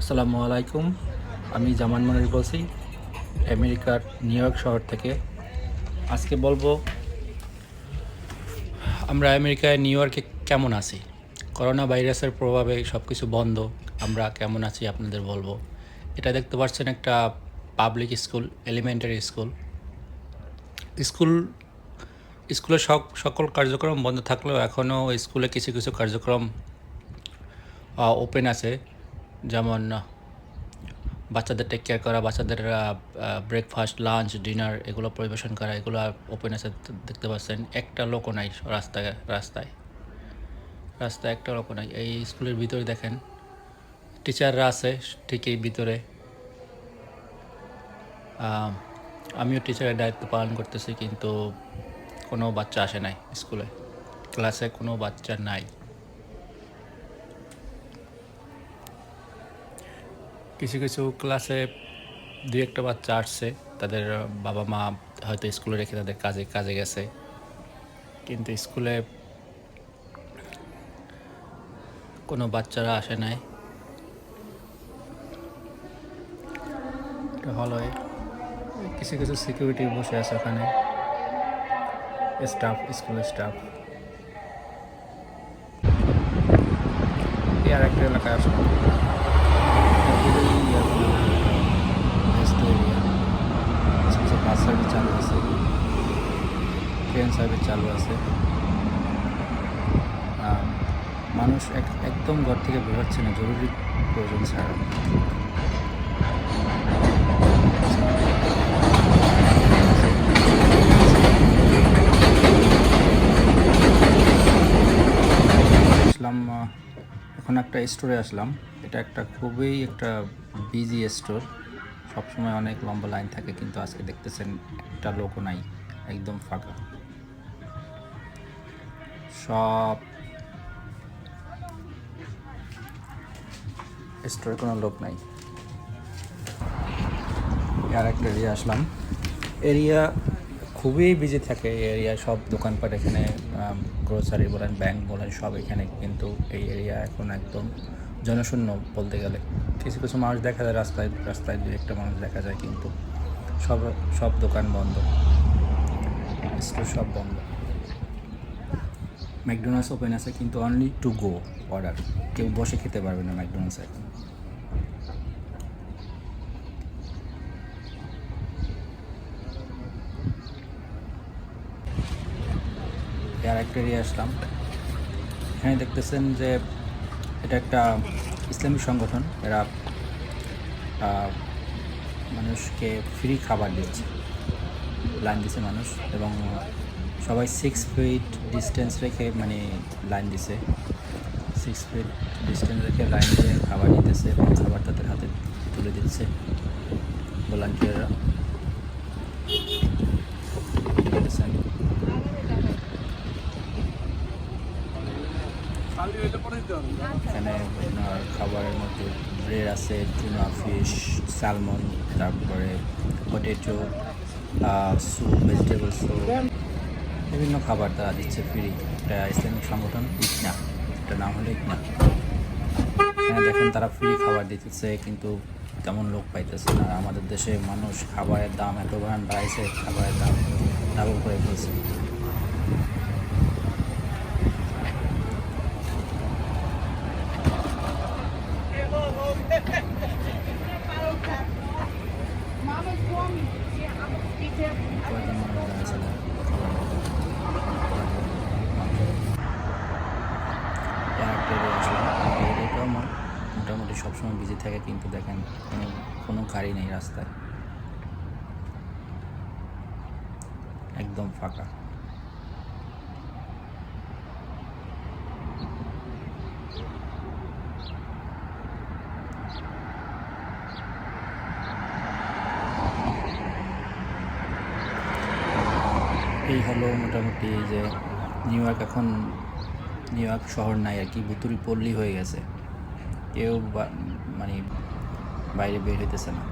আসসালামু আলাইকুম। আমি জামান মনির বলছি, আমেরিকার নিউ ইয়র্ক শহর থেকে। আজকে বলব, আমরা আমেরিকায় নিউ ইয়র্কে কেমন আছি? করোনা ভাইরাসের প্রভাবে সব কিছু বন্ধ, আমরা কেমন আছি আপনাদের বলব। এটা দেখতে পাচ্ছেন একটা public school elementary school school স্কুলের সব সকল কার্যক্রম বন্ধ থাকলেও এখনও স্কুলে কিছু কিছু কার্যক্রম ওপেন আছে। যেমন বাচ্চাদের টেক কেয়ার করা, বাচ্চাদের ব্রেকফাস্ট লাঞ্চ ডিনার এগুলো পরিবেশন করা, এগুলো ওপেন আছে দেখতে পাচ্ছেন। একটা লোকও নাই রাস্তায় রাস্তায়। রাস্তায় একটা লোকও নাই। এই স্কুলের ভিতরে দেখেন টিচাররা আছে ঠিকই ভিতরে। আমিও টিচারের দায়িত্ব পালন করতেছি, কিন্তু কোনো বাচ্চা আসে নাই স্কুলে। ক্লাসে কোনো বাচ্চা নাই। কিছু কিছু ক্লাসে দুই একটা বাচ্চা আসছে। তাদের বাবা মা হয়তো স্কুলে রেখে তাদের কাজে কাজে গেছে। কিন্তু স্কুলে কোনো বাচ্চারা আসে নাই। হলয় কিছু কিছু সিকিউরিটি বসে আছে ওখানে। স্টাফ স্কুলের স্টাফ আর একটা এলাকায় আসলাম বাস সার্ভিস চালু আছে ট্রেন সার্ভিস চালু আছে। মানুষ এক- একদম ঘর থেকে বেরোচ্ছে না, জরুরি প্রয়োজন ছাড়া। আসলাম এখন একটা স্টোরে আসলাম। এটা একটা খুবই একটা বিজি স্টোর সবসময় অনেক লম্বা লাইন থাকে, কিন্তু আজকে দেখতেছেন একটা লোকও নাই, একদম ফাঁকা। সব স্টোরে কোনো লোক নাই। আর একটা এরিয়া আসলাম। এরিয়া খুবই বিজি থাকে এরিয়া সব দোকানপাট এখানে গ্রোসারি বলেন ব্যাংক বলেন, সব এখানে কিন্তু এই এরিয়া এখন একদম জনশূন্য বলতে গেলে। কিছু কিছু মানুষ দেখা যায় রাস্তায় রাস্তায় দু একটা মানুষ দেখা যায় কিন্তু সব সব দোকান বন্ধ। স্টোর সব বন্ধ। ম্যাকডোনাল্ডস ওপেন আছে কিন্তু অনলি টু গো অর্ডার কেউ বসে খেতে পারবে না ম্যাকডোনাল্ডসে এখন আর একটা এরিয়া আসলাম। এখানে দেখতেছেন যে এটা একটা ইসলামিক সংগঠন, এরা মানুষকে ফ্রি খাবার দিচ্ছে। লাইন দিছে মানুষ এবং সবাই সিক্স ফিট ডিস্টেন্স রেখে মানে লাইন দিছে। সিক্স ফিট ডিস্টেন্স রেখে লাইন দিয়ে খাবার দিতেছে এবং খাবার তাদের হাতে তুলে দিচ্ছে ভলান্টিয়াররা এখানে আপনার খাবারের মধ্যে ব্রেড আছে টুনা ফিশ স্যালমন তারপরে পটেটো স্যুপ ভেজিটেবল স্যুপ বিভিন্ন খাবার তারা দিচ্ছে ফ্রি। একটা ইসলামিক সংগঠন ইকনা। একটা নাম হলো ইকনা। হ্যাঁ দেখেন তারা ফ্রি খাবার দিতেছে, কিন্তু তেমন লোক পাইতেছে না। আমাদের দেশে মানুষ খাবারের দাম এত ভয়ান বাড়াইছে, খাবারের দাম ডাবল করে ফেলছে কয়েকজন মানুষ দাঁড়াইছে না একটা area আসলাম এই এরিয়াটাও মো- মোটামুটি সবসময় বিজি থাকে কিন্তু দেখেন কোনো কোনো গাড়ি নেই রাস্তায়। একদম ফাঁকা। এই হলো মোটামুটি যে নিউ ইয়র্ক এখন, নিউ ইয়র্ক শহর নাই আর কি ভুতুরি পল্লী হয়ে গেছে। কেউ মানে বাইরে বের হইতেছে না।